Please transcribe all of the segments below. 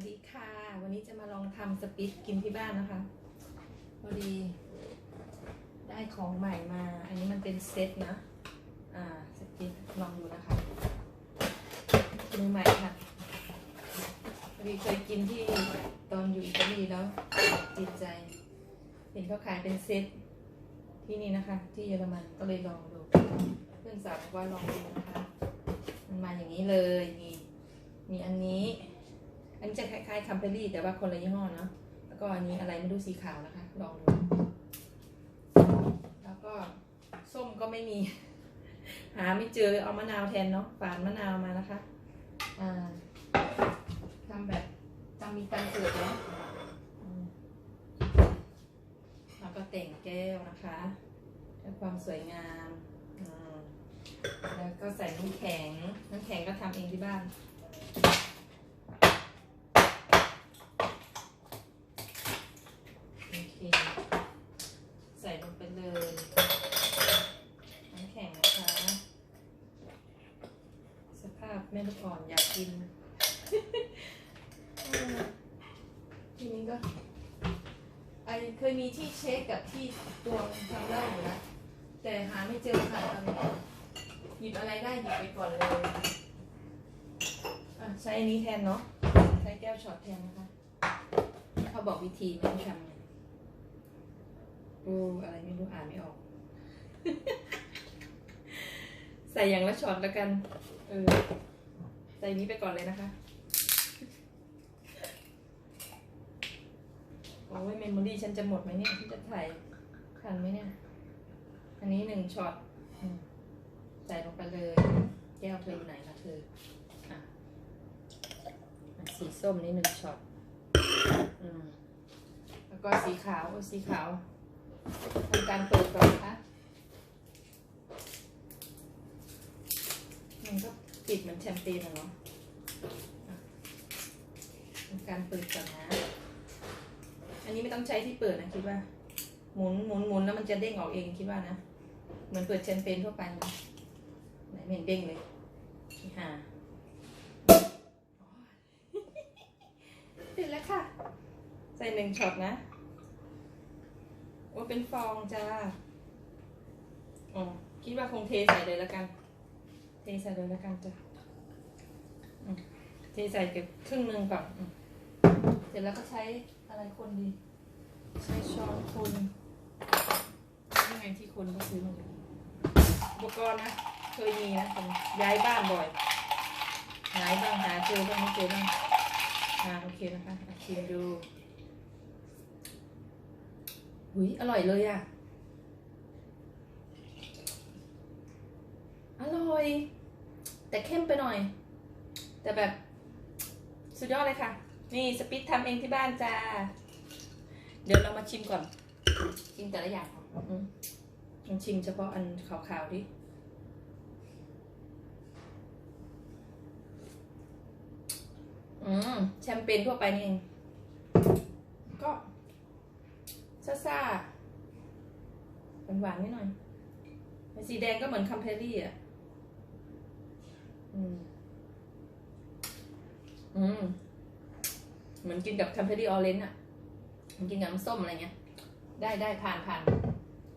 วัสดีค่ะ วันนี้จะมาลองทำสปิตกินที่บ้านนะคะพอดีได้ของใหม่มา อันนี้มันเป็นเซตนะ อ่าสปิตลองดูนะคะมือใหม่ค่ะพอดีเคยกินที่ตอนอยู่อิตาลีแล้วติดใจ เห็นเขาขายเป็นเซตที่นี่นะคะ ที่เยอรมันก็เลยลองดู เพื่อนสาวบอกว่าลองดูนะคะ มันมาอย่างนี้เลยนี่มีอันนี้ อันนี้จะคล้ายๆคัมเปอรี่แต่ว่าคนละยี่ห้อเนาะ แล้วก็อันนี้อะไรไม่รู้สีขาวนะคะ ลองดู แล้วก็ส้มก็ไม่มี หาไม่เจอเอามะนาวแทนเนาะ ฝานมะนาวมานะคะ อ่าทำแบบตามมีตังเกิดเนาะอืมแล้วก็แต่งแก้วนะคะเพื่อความสวยงาม แล้วก็ใส่น้ำแข็ง น้ำแข็งก็ทำเองที่บ้าน โอเค ใส่ลงไปเลย น้ำแข็งนะคะ สภาพแม่ลู ก่อนอยากกิน ทีนี้ก็ไอเคยมีที่เช็คกับที่ตวงทำได้อยู่นะ แต่หาไม่เจอค่ะตอนนี้หยิบอะไรได้หยิบไปก่อนเลยอะใช้อันนี้แทนเนาะใช้แก้วช็อตแทนนะคะ เขาบอกวิธีไม่รู้ทำไงกูอะไรไม่รู้อ่านไม่ออก ใส่อย่างละช็อตแล้วกัน เออ ใส่นี้ไปก่อนเลยนะคะ โอ้ยเมมโมรี่ฉันจะหมดไหมเนี่ยที่จะถ่ายทันไหมเนี่ย อันนี้หนึ่งช็อตใส่ลงไปเลย แก้วเธออยู่ไหนคะเธออะสีส้มนี่หนึ่งช็อตอืมแล้วก็สีขาวสีขาวทำการเปิดก่อนนะคะมันก็ ปิดเหมือนแชมเปญอะเนาะการเปิดก่อนนะ อันนี้ไม่ต้องใช้ที่เปิดนะคิดว่า หมุนหมุนหมุนแล้วมันจะเด้งออกเองคิดว่านะ เหมือนเปิดแชมเปญทั่วไปนะไหนเห็นเด้งเลยนี่ค่ะปิดแล้วค่ะ ใส่หนึ่งช็อตนะ โอ้เป็นฟองจ้า อ๋อ คิดว่าคงเทใส่เลยแล้วกัน ทใส่เลยแล้วกันจ้ะเทใส่เก็บครึ่งหนึ่งก่อนเสร็จแล้วก็ใช้อะไรคนดี ใช้ช้อนคนยังไงที่คนก็ซื้อมาอุปกรณ์นะเคยมีนะผมย้ายบ้านบ่อยหายบ้างหาเจอบ้างไม่เจอบ้างอ่าโอเคนะคะอะชิมดูหุยอร่อยเลยอะ อร่อย แต่เข้มไปหน่อย แต่แบบ สุดยอดเลยค่ะ นี่สปิตทำเองที่บ้านจ้า เดี๋ยวเรามาชิมก่อน ชิมแต่ละอย่างก่อนอืมลองชิมเฉพาะอันขาวๆดิอืมแชมเปญทั่วไปนี่เอง ก็ซ่าซาๆหวานๆนิดหน่อย สีแดงก็เหมือนคัมเพรี่อะ อืม เหมือนกินกับคัมเพรี่ออเรนจ์อะเหมันกินกับน้ำส้มอะไรเงี้ย ได้ได้ผ่านผ่าน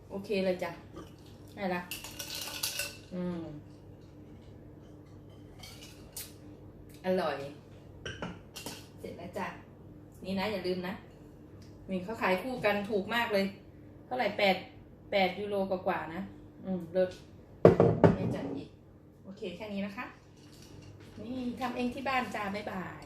โอเคเลยจ้ะได้ละอืม อร่อย เสร็จแล้วจ้ะ นี่นะ อย่าลืมนะนี่เขาขายคู่กันถูกมากเลย เท่าไหร่แปดแปดยูโรกว่าๆนะ อืมเลิศไม่จัดอีก โอเคแค่นี้นะคะ นี่ทำเองที่บ้านจ้าบ๊ายบาย